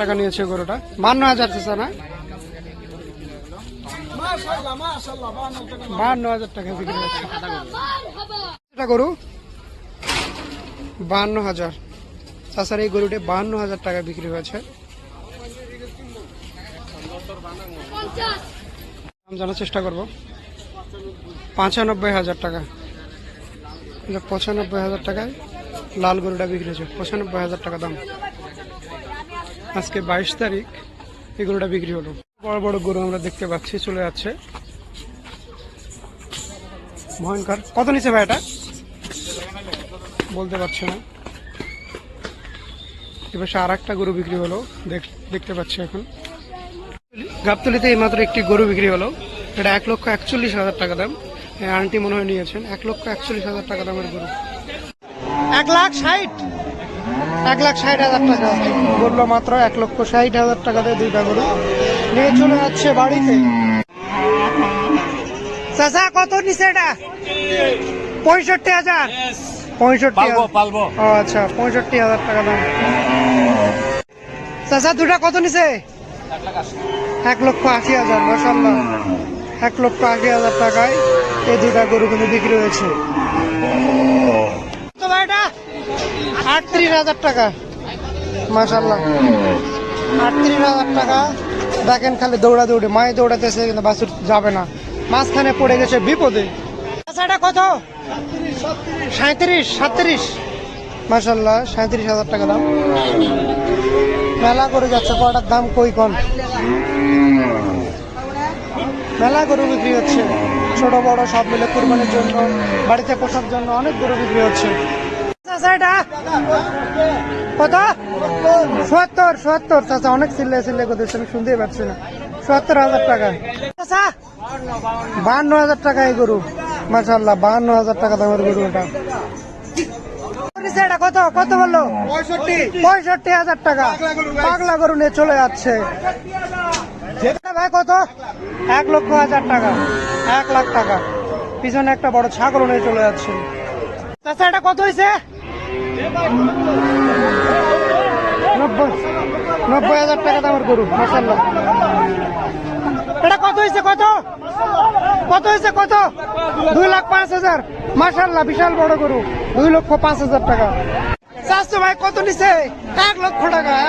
টাকা নিয়েছে গরুটা। বান্ন হাজার চাচা না? বান্ন হাজার টাকা বিক্রি হচ্ছে। এটা গরু? বান্ন হাজার। চাচার এই গরুটি বান্ন হাজার টাকা বিক্রি হয়েছে। জানার চেষ্টা করব। পঁচানব্বই হাজার টাকা। পঁচানব্বই হাজার টাকায় লাল গরুটা বিক্রি হয়েছে। পঁচানব্বই হাজার টাকা দাম। আজকে বাইশ তারিখ এই গরুটা বিক্রি হলো। বড় বড় গরু আমরা দেখতে পাচ্ছি, চলে যাচ্ছে। ভয়ঙ্কর। কত নিচে ভাই এটা? বলতে পারছি না। এবার আর একটা গরু বিক্রি হলো, দেখ- দেখতে পাচ্ছি এখন। গাবতলিতে এইমাত্র একটি গরু বিক্রি হলো। এটা এক লক্ষ একচল্লিশ হাজার টাকা দাম। আন্টি মনে হয় নিয়েছেন, এক লক্ষ একচল্লিশ হাজার টাকা দামের গরু। এক লাখ ষাট। এক লাখ ষাট হাজার টাকা। বলল মাত্র এক লক্ষ ষাট হাজার টাকা দিয়ে দুইটা গরু। নিয়ে চলে যাচ্ছে বাড়িতে। চাচা কত নিচে এটা? পঁয়ষট্টি হাজার। পঁয়ষট্টি পালবো ও আচ্ছা পঁয়ষট্টি হাজার টাকা দাম। চাচা দুটা কত নিচে এক লক্ষ আশি হাজার মাসাল্লাহ এক লক্ষ আশি হাজার টাকায় এই দুটা গরু কিন্তু বিক্রি হয়েছে। আটত্রিশ হাজার টাকা। মাসাল্লাহ আটত্রিশ হাজার টাকা। দেখেন খালি দৌড়া দৌড়ে মায়ে দৌড়াতেছে কিন্তু বাসুর যাবে না। মাঝখানে পড়ে গেছে বিপদে। এটা কত? সাঁত্রিশ। সাতত্রিশ মাসাল্লাহ সাঁত্রিশ হাজার টাকা দাম। মেলা করে যাচ্ছে কটার দাম কই কন মেলা গরু বিক্রি হচ্ছে। ছোট, বড়, সব মিলে কুরবানির জন্য, বাড়িতে পোষার জন্য অনেক গরু বিক্রি হচ্ছে। কত? সত্তর সত্তর। চাচা অনেক করতেছে আমি শুনতেই পাচ্ছি না। সত্তর হাজার টাকা। চাচা? বাহান্ন হাজার টাকা এই গরু। মাসাল্লাহ বাহান্ন হাজার টাকা দামের গরু এটা। এটা কত? কত বলল? পঁয়ষট্টি। হাজার টাকা। পাগলা গরু নিয়ে চলে যাচ্ছে। ভাই কত? এক লক্ষ হাজার টাকা। এক লাখ টাকা। পিছনে একটা বড় ছাগল নিয়ে চলে যাচ্ছে। চাচা এটা কত হয়েছে নব্বই নব্বই হাজার টাকা দামের গরু মাসাল্লাহ এটা কত হয়েছে কত? কত হয়েছে কত? দুই লাখ পাঁচ হাজার। মাসাল্লাহ বিশাল বড় গরু। দুই লক্ষ পাঁচ হাজার টাকা। চারশো ভাই, কত নিছে? এক লক্ষ টাকা।